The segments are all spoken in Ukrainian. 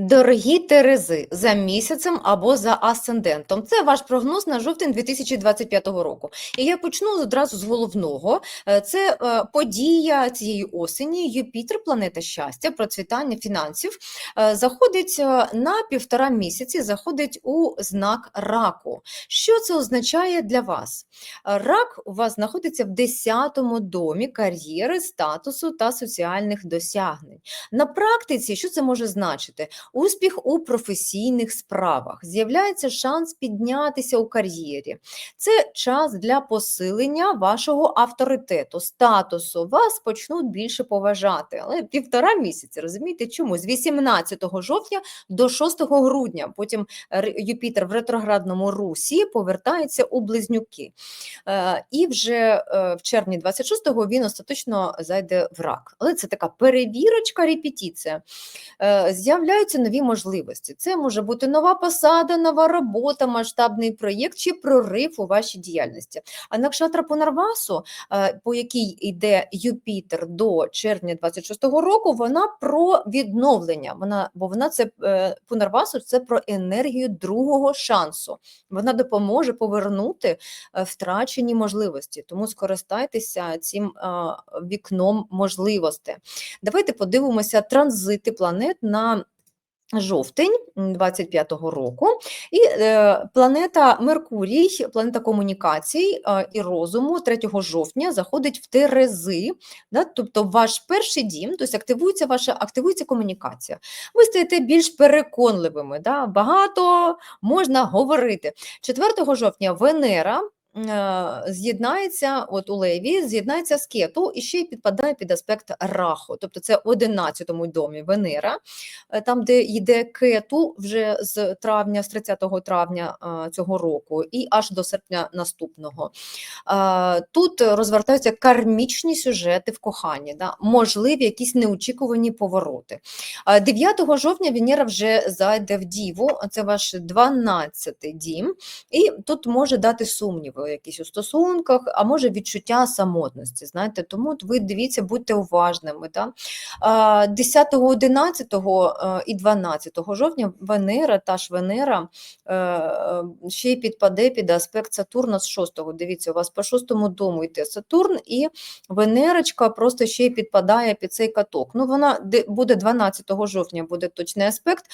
Дорогі Терези, за місяцем або за асцендентом. Це ваш прогноз на жовтень 2025 року. І я почну одразу з головного. Е, Це е, подія цієї осені. Юпітер, планета щастя, процвітання фінансів, е, заходить на півтора місяці, заходить у знак раку. Що це означає для вас? Рак у вас знаходиться в 10-му домі кар'єри, статусу та соціальних досягнень. На практиці, що це може значити? Успіх у професійних справах, з'являється шанс піднятися у кар'єрі. Це час для посилення вашого авторитету, статусу. Вас почнуть більше поважати. Але півтора місяці, розумієте, чому? З 18 жовтня до 6 грудня. Потім Юпітер в ретроградному русі повертається у близнюки. Е, І вже е, в червні 26-го він остаточно зайде в рак. Але це така перевірочка, репетиція. Е, З'являються нові можливості. Це може бути нова посада, нова робота, масштабний проєкт чи прорив у вашій діяльності. А накшатра Пунарвасу, е, по якій йде Юпітер до червня 26-го року, вона про відновлення. Вона, бо вона це е, Пунарвасу це про енергію другого шансу. Вона допоможе повернути е, втрачені можливості. Тому скористайтеся цим вікном можливостей. Давайте подивимося транзити планет на жовтень 25-го року. І е, планета Меркурій, планета комунікацій е, і розуму 3 жовтня заходить в Терези, да, тобто ваш перший дім, тобто активується ваша активується комунікація. Ви стаєте більш переконливими, да, багато можна говорити. 4 жовтня Венера з'єднається от у Леві, з'єднається з кету і ще й підпадає під аспект раху. Тобто це в 11-му домі Венера, е, там, де йде кету вже з травня, з 30 травня е, цього року, і аж до серпня наступного. Е, Тут розвертаються кармічні сюжети в коханні, да? можливі якісь неочікувані повороти. Е, 9 жовтня Венера вже зайде в Діву, це ваш 12-й дім, і тут може дати сумніви якісь у стосунках, а може відчуття самотності. Знаєте, тому ви дивіться, будьте уважними. Да? 10, 11 е, і 12 жовтня Венера, та ж Венера е, е, ще й підпаде під аспект Сатурна з 6-го. Дивіться, у вас по 6-му дому йде Сатурн, і Венерочка просто ще й підпадає під цей каток. Ну, вона буде 12 жовтня, буде точний аспект,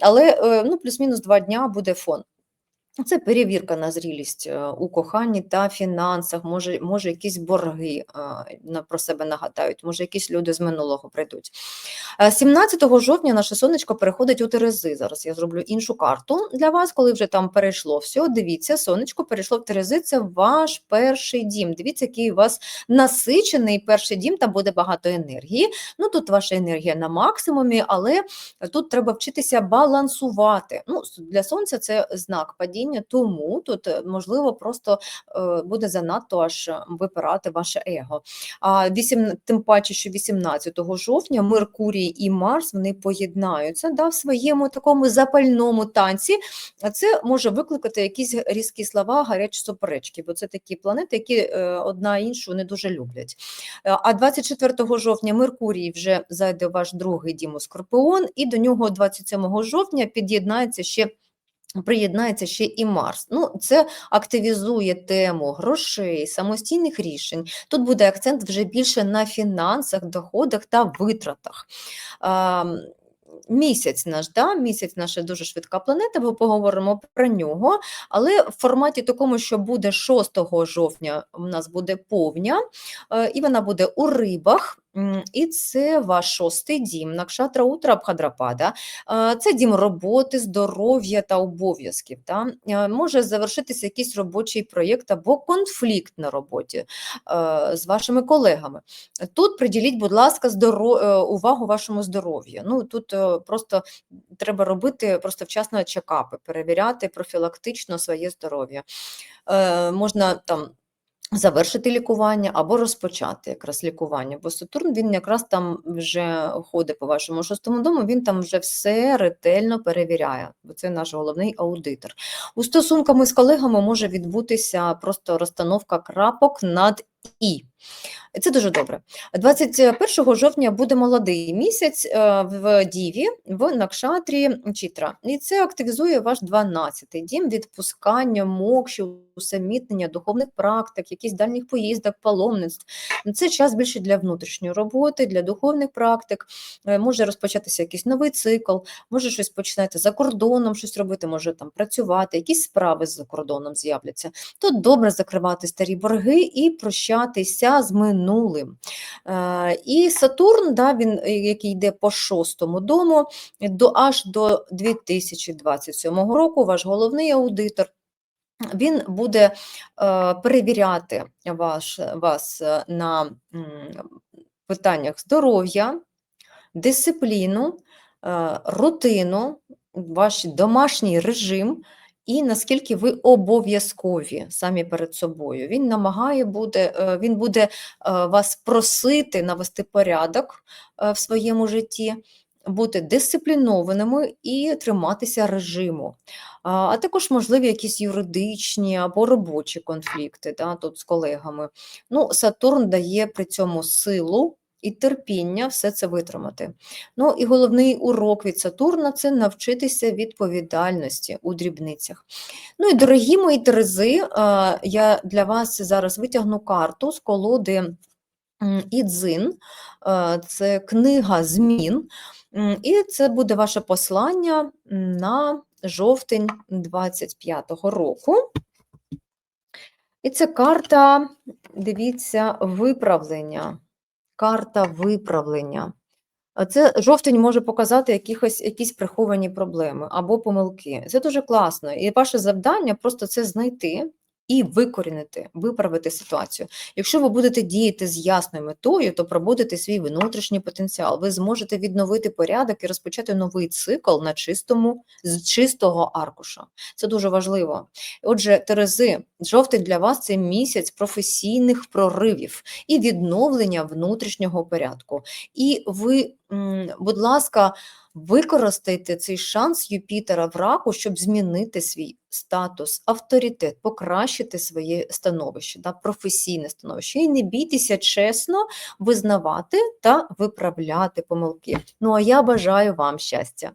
але ну, плюс-мінус два дня буде фон. Це перевірка на зрілість е, у коханні та фінансах, може, може якісь борги е, про себе нагадають, може якісь люди з минулого прийдуть. Е, 17 жовтня наше сонечко переходить у Терези. Зараз я зроблю іншу карту для вас, коли вже там перейшло все. Дивіться, сонечко перейшло в Терези, це ваш перший дім. Дивіться, який у вас насичений перший дім, там буде багато енергії. Ну тут ваша енергія на максимумі, але тут треба вчитися балансувати. Ну, для сонця це знак падіння, тому тут е, можливо просто е, буде занадто аж е, випирати ваше его. А вісім, тим паче, що 18 жовтня Меркурій і Марс вони поєднаються да, в своєму такому запальному танці. А це може викликати якісь різкі слова, гарячі суперечки, бо це такі планети, які одна іншу не дуже люблять. А 24 жовтня Меркурій вже зайде ваш другий дім у Скорпіон, і до нього 27 жовтня під'єднається ще. Приєднається ще і Марс. Ну, це активізує тему грошей, самостійних рішень. Тут буде акцент вже більше на фінансах, доходах та витратах. А, Місяць наш, да? місяць наша дуже швидка планета, ми поговоримо про нього. Але в форматі такому, що буде 6 жовтня, у нас буде повня, е, і вона буде у рибах. І це ваш шостий дім, Накшатра Утра Абхадрапада. Е, Це дім роботи, здоров'я та обов'язків. Е, Може завершитися якийсь робочий проєкт або конфлікт на роботі е, з вашими колегами. Тут приділіть, будь ласка, увагу вашому здоров'ю. Ну, тут просто треба робити просто вчасно чекапи, перевіряти профілактично своє здоров'я. Можна там завершити лікування або розпочати якраз лікування. Бо Сатурн він якраз там вже ходить по вашому шостому дому, він там вже все ретельно перевіряє, бо це наш головний аудитор. У стосунками з колегами може відбутися просто розстановка крапок над і. Це дуже добре. 21 жовтня буде молодий місяць е, в Діві, в Накшатрі Чітра. І це активізує ваш 12-й дім відпускання, мокші, усамітнення, духовних практик, якісь дальніх поїздок, паломництв. Це час більше для внутрішньої роботи, для духовних практик. Е, Може розпочатися якийсь новий цикл, може щось починати за кордоном, щось робити, може там працювати, якісь справи за кордоном з'являться. Тут добре закривати старі борги і прощатися з минулим. Е, І Сатурн, да, він, е, який йде по шостому дому, до, аж до 2027 року, ваш головний аудитор. Він буде е, перевіряти ваш, вас на питаннях здоров'я, дисципліну, рутину, ваш домашній режим і наскільки ви обов'язкові самі перед собою. Він намагає буде, е, він буде е, вас просити навести порядок е, в своєму житті, бути дисциплінованими і триматися режиму. А також можливі якісь юридичні або робочі конфлікти да, тут з колегами. Ну, Сатурн дає при цьому силу і терпіння все це витримати. Ну і головний урок від Сатурна це навчитися відповідальності у дрібницях. Ну і дорогі мої Терези, я для вас зараз витягну карту з колоди Ідзин, це книга змін. І це буде ваше послання на жовтень 25-го року. І це карта, дивіться, виправлення. Карта виправлення. Це жовтень може показати якихось, якісь приховані проблеми або помилки. Це дуже класно. І ваше завдання просто це знайти і викорінити, виправити ситуацію. Якщо ви будете діяти з ясною метою, то пробудете свій внутрішній потенціал. Ви зможете відновити порядок і розпочати новий цикл на чистому, з чистого аркуша. Це дуже важливо. Отже, Терези, жовтень для вас це місяць професійних проривів і відновлення внутрішнього порядку. І ви, будь ласка, використайте цей шанс Юпітера в раку, щоб змінити свій статус, авторитет, покращити своє становище, да, професійне становище. І не бійтеся чесно визнавати та виправляти помилки. Ну а я бажаю вам щастя.